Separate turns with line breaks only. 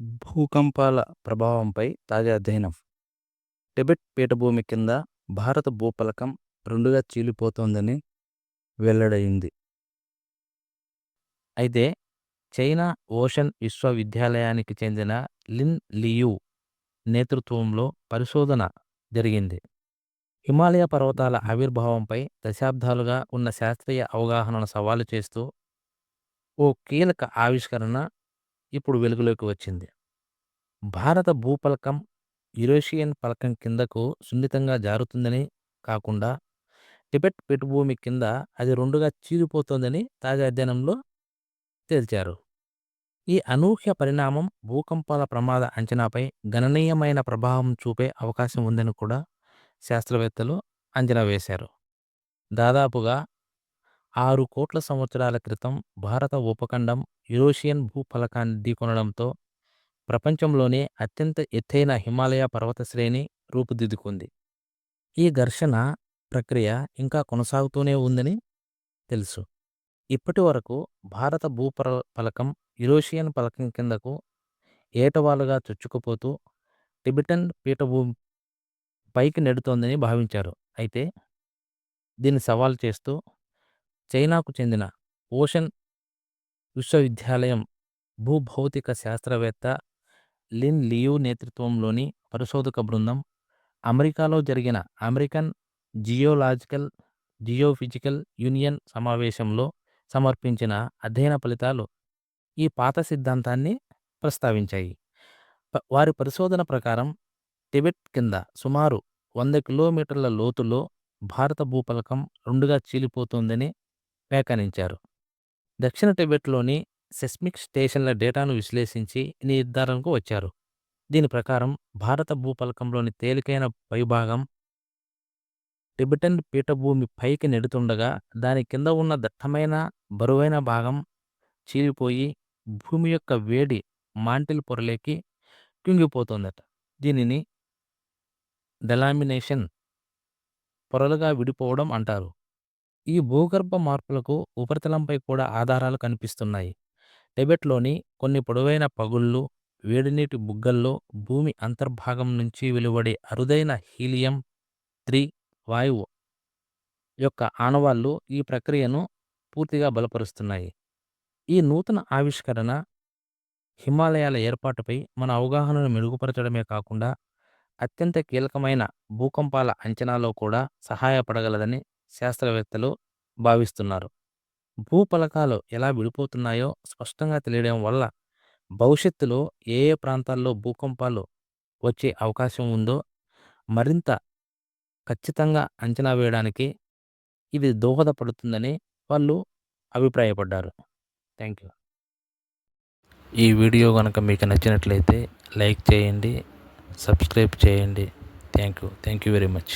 భూకంపాల ప్రభావంపై తాజా అధ్యయనం. టిబెట్ పీఠభూమి కింద భారత భూపలకం రెండుగా చీలిపోతోందని వెల్లడైంది అయితే చైనా ఓషన్ విశ్వవిద్యాలయానికి చెందిన లిన్ లియు నేతృత్వంలో పరిశోధన జరిగింది. హిమాలయ పర్వతాల ఆవిర్భావంపై దశాబ్దాలుగా ఉన్న శాస్త్రీయ అవగాహనను సవాలు చేస్తూ ఓ కీలక ఆవిష్కరణ ఇప్పుడు వెలుగులోకి వచ్చింది. భారత భూపలకం యురేషియన్ పలకం కిందకు సున్నితంగా జారుతుందని కాకుండా టిబెట్ పీఠభూమి కింద అది రెండుగా చీలిపోతోందని తాజా అధ్యయనంలో తేల్చారు. ఈ అనూహ్య పరిణామం భూకంపాల ప్రమాద అంచనాపై గణనీయమైన ప్రభావం చూపే అవకాశం ఉందని కూడా శాస్త్రవేత్తలు అంచనా వేశారు. దాదాపుగా ఆరు కోట్ల సంవత్సరాల క్రితం భారత ఉపఖండం యురేషియన్ భూఫలకాన్ని ఢీకొనడంతో ప్రపంచంలోనే అత్యంత ఎత్తైన హిమాలయ పర్వత శ్రేణి రూపుదిద్దుకుంది. ఈ ఘర్షణ ప్రక్రియ ఇంకా కొనసాగుతూనే ఉందని తెలుసు. ఇప్పటి వరకు భారత భూపర ఫలకం యురేషియన్ ఫలకం కిందకు ఏటవాలుగా చొచ్చుకుపోతూ టిబెటన్ పీఠభూమి పైకి నెడుతోందని భావించారు. అయితే దీన్ని సవాల్ చేస్తూ చైనాకు చెందిన ఓషన్ విశ్వవిద్యాలయం భూభౌతిక శాస్త్రవేత్త లిన్ లియూ నేతృత్వంలోని పరిశోధక బృందం. అమెరికాలో జరిగిన అమెరికన్ జియోలాజికల్ జియోఫిజికల్ యూనియన్ సమావేశంలో సమర్పించిన అధ్యయన ఫలితాలు ఈ పాత సిద్ధాంతాన్ని ప్రస్తావించాయి. వారి పరిశోధన ప్రకారం టిబెట్ కింద సుమారు వంద కిలోమీటర్ల లోతులో భారత భూపలకం రెండుగా చీలిపోతోందని వ్యాఖ్యానించారు దక్షిణ టిబెట్లోని సెస్మిక్ స్టేషన్ల డేటాను విశ్లేషించి నిర్ధారణకు వచ్చారు. దీని ప్రకారం భారత భూపలకంలోని తేలికైన పైభాగం టిబెటన్ పీఠభూమి పైకి నెడుతుండగా దాని కింద ఉన్న దట్టమైన బరువైన భాగం చీలిపోయి భూమి యొక్క వేడి మాంటిల్ పొరలేకి కుంగిపోతుందట దీనిని డెలామినేషన్ పొరలుగా విడిపోవడం అంటారు. ఈ భూగర్భ మార్పులకు ఉపరితలంపై కూడా ఆధారాలు కనిపిస్తున్నాయి. టిబెట్లోని కొన్ని పొడవైన పగుళ్ళు వేడినీటి బుగ్గల్లో భూమి అంతర్భాగం నుంచి వెలువడే అరుదైన హీలియం త్రీ వాయువు యొక్క ఆనవాళ్ళు ఈ ప్రక్రియను పూర్తిగా బలపరుస్తున్నాయి. ఈ నూతన ఆవిష్కరణ హిమాలయాల ఏర్పాటుపై మన అవగాహనను మెరుగుపరచడమే కాకుండా అత్యంత కీలకమైన భూకంపాల అంచనాలో కూడా సహాయపడగలదని శాస్త్రవేత్తలు భావిస్తున్నారు. భూపలకాలు ఎలా విడిపోతున్నాయో స్పష్టంగా తెలియడం వల్ల భవిష్యత్తులో ఏ ఏ ప్రాంతాల్లో భూకంపాలు వచ్చే అవకాశం ఉందో మరింత ఖచ్చితంగా అంచనా వేయడానికి ఇది దోహదపడుతుందని వాళ్ళు అభిప్రాయపడ్డారు. Thank you. ఈ వీడియో కనుక మీకు నచ్చినట్లయితే లైక్ చేయండి సబ్స్క్రైబ్ చేయండి. Thank you. Thank you very much.